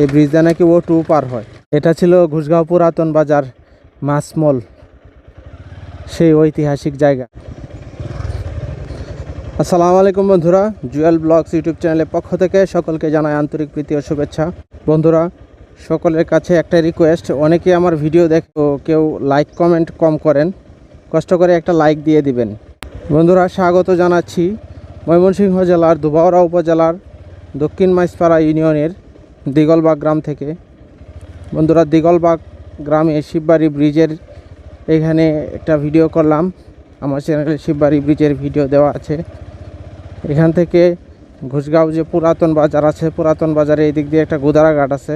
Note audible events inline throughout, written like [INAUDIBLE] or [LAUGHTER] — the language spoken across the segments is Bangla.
এই ব্রিজটা নাকি ও টু পার হয়। এটা ছিল ঘুষগাঁও পুরাতন বাজার মাসমল সেই ঐতিহাসিক জায়গা। আসসালামু আলাইকুম বন্ধুরা, জুয়েল ব্লগস ইউটিউব চ্যানেলের পক্ষ থেকে সকলকে জানাই আন্তরিক প্রীতি ও শুভেচ্ছা। বন্ধুরা, সকলের কাছে একটা রিকোয়েস্ট অনেকেই আমার ভিডিও দেখে কেউ লাইক কমেন্ট কম করেন। কষ্ট করে একটা লাইক দিয়ে দিবেন। বন্ধুরা, স্বাগত জানাচ্ছি ময়মনসিংহ জেলার দুবাওড়া উপজেলার দক্ষিণ মাইসপাড়া ইউনিয়নের দিগলবাগ গ্রাম থেকে। বন্ধুরা, দিগলবাগ গ্রামে শিববাড়ি ব্রিজের এখানে একটা ভিডিও করলাম। আমার চ্যানেলে শিববাড়ি ব্রিজের ভিডিও দেওয়া আছে। এখান থেকে ঘুষগাঁও যে পুরাতন বাজার আছে, পুরাতন বাজারে এই দিক দিয়ে একটা গোদারাঘাট আছে।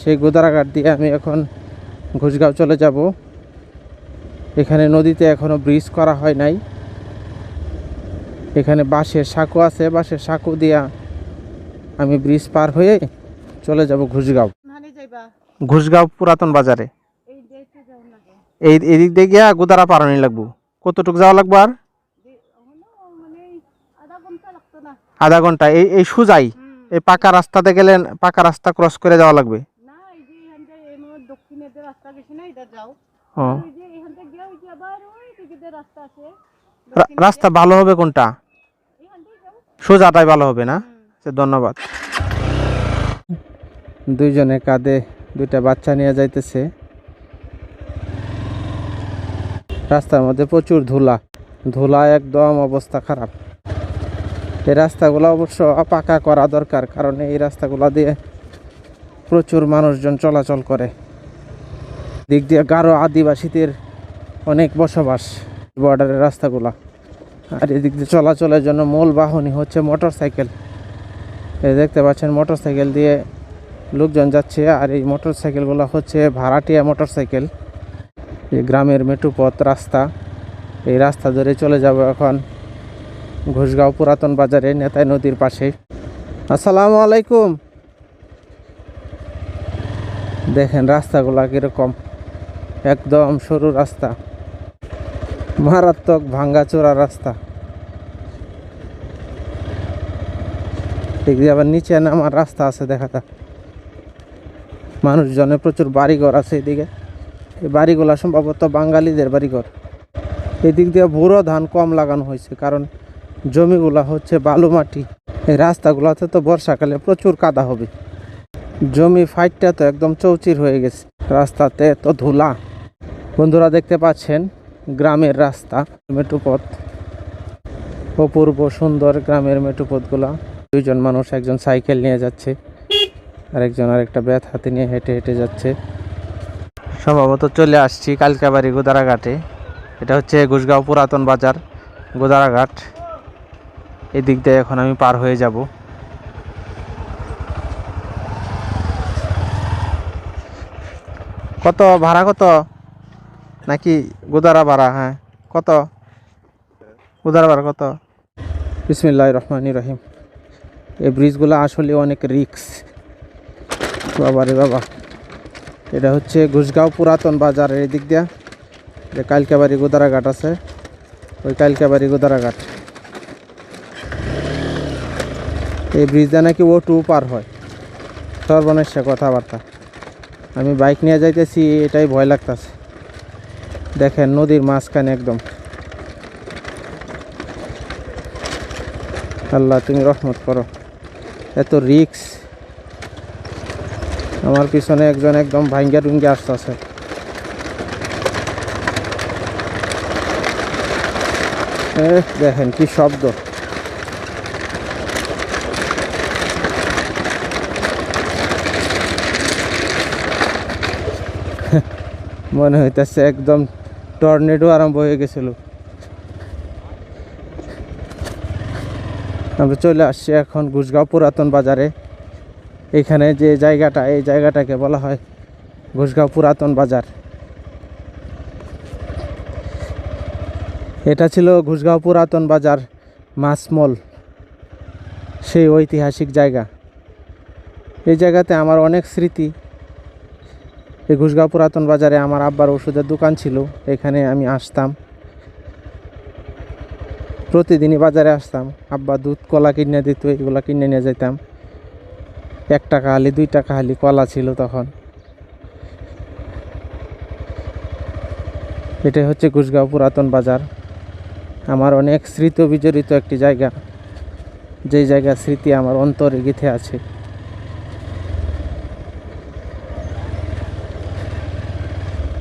সেই গোদারাঘাট দিয়ে আমি এখন ঘুষগাঁও চলে যাব। এখানে নদীতে এখনও ব্রিজ করা হয় নাই। এখানে বাঁশের সাঁকো আছে। বাঁশের সাঁকো দিয়া আমি ব্রিজ পার হয়ে চলে যাব ঘুষগাঁও। ঘুষগাঁও পুরাতন বাজারে। এই এদিক দিয়ে গিয়া গোদারা পারানি লাগবো। কতটুক যাওয়া লাগবো আর? মানে আধা ঘণ্টা এই এই সুজাই এই পাকা রাস্তাতে গেলে পাকা রাস্তা ক্রস করে যাওয়া লাগবে। রাস্তা ভালো হবে কোনটা? সোজাটাই ভালো হবে না? আচ্ছা, ধন্যবাদ। দুইজনে কাঁধে দুইটা বাচ্চা নিয়ে যাইতেছে। রাস্তার মধ্যে প্রচুর ধুলা। ধুলা একদম অবস্থা খারাপ। এই রাস্তাগুলো অবশ্য পাকা করা দরকার, কারণ এই রাস্তাগুলো দিয়ে প্রচুর মানুষজন চলাচল করে। দিক দিয়ে গারো আদিবাসীদের অনেক বসবাস বর্ডারের রাস্তাগুলা। আর এদিক দিয়ে চলাচলের জন্য মূল বাহনই হচ্ছে মোটর সাইকেল দেখতে পাচ্ছেন মোটর সাইকেল দিয়ে লোকজন যাচ্ছে আর এই মোটর সাইকেলগুলো হচ্ছে ভাড়াটিয়া মোটর সাইকেল এই গ্রামের মেটুপথ রাস্তা। এই রাস্তা ধরে চলে যাব এখন ঘোষগাঁও পুরাতন বাজারে নেতাই নদীর পাশে। আসসালামু আলাইকুম। দেখেন রাস্তাগুলা কীরকম। একদম সরু রাস্তা। মারাত্মক ভাঙ্গাচোরা রাস্তা। এদিকে আবার নিচে নামার রাস্তা আছে দেখা যাক মানুষজনের প্রচুর বাড়িঘর আছে এদিকে। এই বাড়িগুলো সম্ভবত বাঙালিদের বাড়িঘর। এদিক দিয়ে ভুরো ধান কম লাগানো হয়েছে, কারণ জমিগুলা হচ্ছে বালু মাটি। এই রাস্তাগুলোতে তো বর্ষাকালে প্রচুর কাদা হবে। জমি ফাইটটা তো একদম চৌচির হয়ে গেছে। রাস্তাতে তো ধুলা। বন্ধুরা দেখতে পাচ্ছেন গ্রামের রাস্তা মেট্রোপথ অপূর্ব সুন্দর গ্রামের মেট্রোপথগুলা দুইজন মানুষ একজন সাইকেল নিয়ে যাচ্ছে। আর একজন আরেকটা ব্যাথ হাতে নিয়ে হেঁটে হেঁটে যাচ্ছে। সম্ভবত চলে আসছি কালকাবাড়ি গোদারাঘাটে। এটা হচ্ছে ঘুষগাঁও পুরাতন বাজার, গোদারাঘাট। এদিক দিয়ে এখন আমি পার হয়ে যাব। কত ভাড়া কত? নাকি গোদারা ভাড়া? হ্যাঁ কত? গোদারা ভাড়া কত? বিসমিল্লাহ রহমানি রহিম। এই ব্রিজগুলো আসলে অনেক রিক্স বাবা রে বাবা। এটা হচ্ছে ঘুষগাঁও পুরাতন বাজারের এদিক দিয়া, যে কালকাবাড়ি গোদারাঘাট আছে, ওই কালকাবাড়ি গোদারাঘাট। এই ব্রিজটা নাকি ও টু পার হয়। সর্বনেশা কথাবার্তা। আমি বাইক নিয়ে যাইতেছি, এটাই ভয় লাগতেছে। দেখেন নদীর মাঝখানে একদম। আল্লাহ তুমি রহমত করো। এত রিক্স আমার পিছনে একজন একদম ভাঙ্গা টুঙ্গি আসতেছে। দেখেন কি শব্দ। [LAUGHS] মনে হইতেছে একদম টর্নেডো আরম্ভ হয়ে গেছিল। আমরা চলে আসছি এখন ঘুষগাঁও পুরাতন বাজারে। এখানে যে জায়গাটা, এই জায়গাটাকে বলা হয় ঘুষগাঁও পুরাতন বাজার। এটা ছিল ঘুষগাঁও পুরাতন বাজার মাসমল সেই ঐতিহাসিক জায়গা। এই জায়গাতে আমার অনেক স্মৃতি। এই ঘুষগাঁও পুরাতন বাজারে আমার আব্বার ওষুধের দোকান ছিল, এখানে আমি আসতাম। প্রতিদিনই বাজারে আসতাম। আব্বা দুধ, কলা কিনে দিত এগুলো কিনে নিয়ে যেতাম। এক টাকা হালি, দুই টাকা হালি কলা ছিল তখন। এটা হচ্ছে ঘুষগাঁও পুরাতন বাজার। আমার অনেক স্মৃতি বিজড়িত একটি জায়গা। যেই জায়গার স্মৃতি আমার অন্তরে গেঁথে আছে।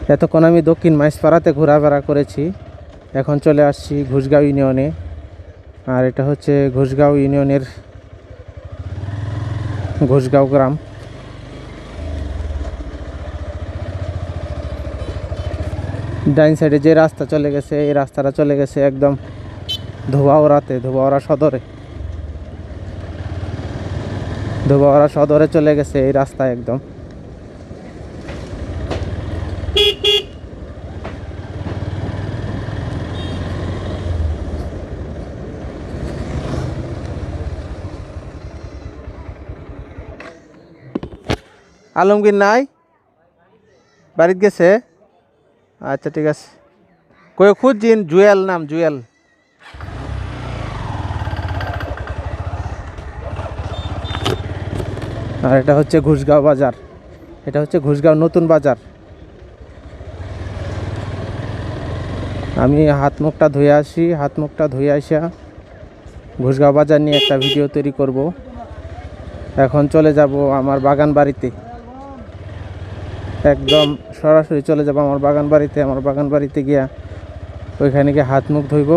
এতক্ষণ আমি দক্ষিণ মাইসপাড়াতে ঘোরাফেরা করেছি। এখন চলে আসছি ঘুষগাঁও ইউনিয়নে। আর এটা হচ্ছে ঘুষগাঁও ইউনিয়নের ঘুষগাঁও গ্রাম। ডাইন সাইডে যে রাস্তা চলে গেছে, এই রাস্তাটা চলে গেছে একদম ধোবাওড়াতে ধোবাওড়া সদরে। ধোবাওড়া সদরে চলে গেছে এই রাস্তা একদম। আলমগীর নাই? বাড়িতে গেছে? আচ্ছা ঠিক আছে। কই, খুঁজছিন? জুয়েল নাম, জুয়েল। আর এটা হচ্ছে ঘুষগাঁও বাজার। এটা হচ্ছে ঘুষগাঁও নতুন বাজার। আমি হাত মুখটা ধুয়ে আসি, হাত মুখটা ধুয়ে আসা। ঘুষগাঁও বাজার নিয়ে একটা ভিডিও তৈরি করব। এখন চলে যাব আমার বাগান বাড়িতে। একদম সরাসরি চলে যাব আমার বাগান বাড়িতে আমার বাগান বাড়িতে গিয়া ওইখানে গিয়ে হাত মুখ ধুইব।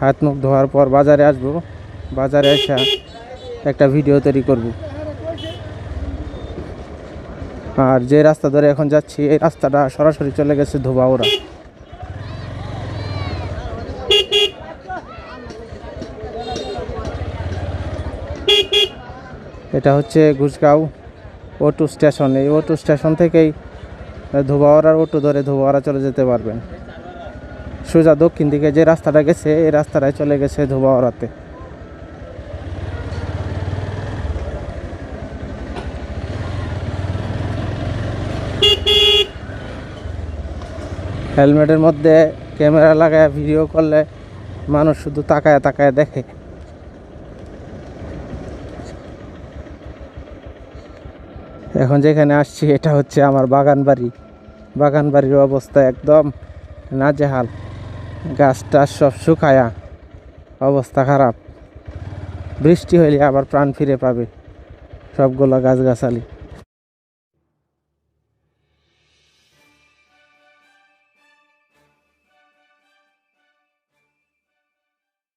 হাত মুখ ধোয়ার পর বাজারে আসব। বাজারে আসা একটা ভিডিও তৈরি করব। আর যে রাস্তা ধরে এখন যাচ্ছি, এই রাস্তাটা সরাসরি চলে গেছে ধোবাওড়া এটা হচ্ছে ঘুষগাঁও। অটো স্টেশন এই অটো স্টেশন থেকেই ধোবাওয়ারার অটো ধরে ধোবাওয়ারা চলে যেতে পারবেন। সোজা দক্ষিণ দিকে যে রাস্তাটা গেছে, এই রাস্তাটায় চলে গেছে ধোবাওয়ারাতে। হেলমেটের মধ্যে ক্যামেরা লাগায় ভিডিও করলে মানুষ শুধু তাকায় তাকায় দেখে। এখন যেখানে আসছি, এটা হচ্ছে আমার বাগান বাড়ি। বাগান বাড়ির অবস্থা একদম নাজেহাল। গাছ টাছ সব শুকায়া অবস্থা খারাপ। বৃষ্টি হইলে আবার প্রাণ ফিরে পাবে সবগুলো গাছগাছালি।